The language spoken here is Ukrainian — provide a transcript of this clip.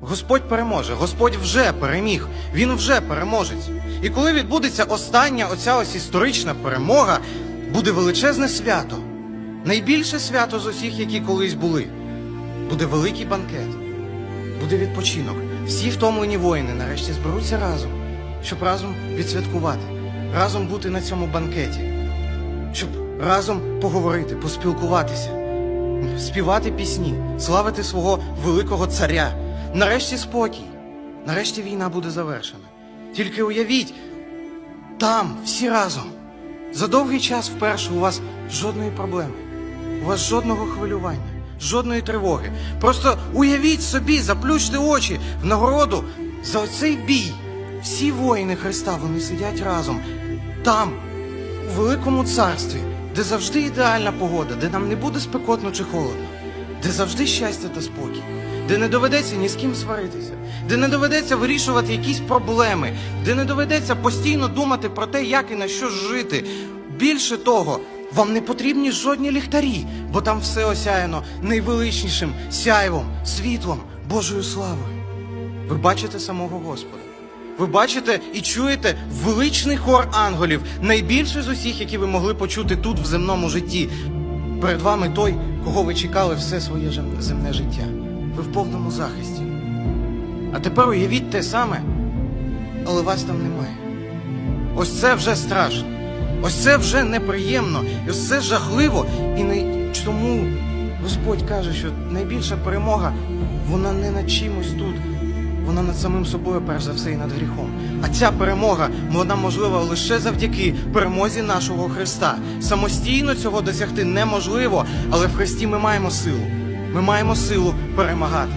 Господь переможе, Господь вже переміг, Він вже переможець. І коли відбудеться остання оця ось історична перемога, буде величезне свято, найбільше свято з усіх, які колись були. Буде великий банкет, буде відпочинок. Всі втомлені воїни нарешті зберуться разом, щоб разом відсвяткувати, разом бути на цьому банкеті, щоб разом поговорити, поспілкуватися співати пісні, славити свого великого царя. Нарешті спокій. Нарешті війна буде завершена. Тільки уявіть, там, всі разом. За довгий час вперше у вас жодної проблеми, у вас жодного хвилювання, жодної тривоги. Просто уявіть собі, заплющте очі в нагороду за оцей бій. Всі воїни Христа вони сидять разом, там, у великому царстві, де завжди ідеальна погода, де нам не буде спекотно чи холодно, де завжди щастя та спокій, де не доведеться ні з ким сваритися, де не доведеться вирішувати якісь проблеми, де не доведеться постійно думати про те, як і на що жити. Більше того, вам не потрібні жодні ліхтарі, бо там все осяяно найвеличнішим сяйвом, світлом, Божою славою. Ви бачите самого Господа. Ви бачите і чуєте величний хор ангелів, найбільший з усіх, які ви могли почути тут в земному житті. Перед вами той, кого ви чекали все своє земне життя. Ви в повному захисті. А тепер уявіть те саме, але вас там немає. Ось це вже страшно. Ось це вже неприємно, і ось це жахливо. І не тому Господь каже, що найбільша перемога вона не над чимось тут, вона над самим собою, перш за все, і над гріхом. А ця перемога вона можлива лише завдяки перемозі нашого Христа. Самостійно цього досягти неможливо, але в Христі ми маємо силу. Ми маємо силу перемагати.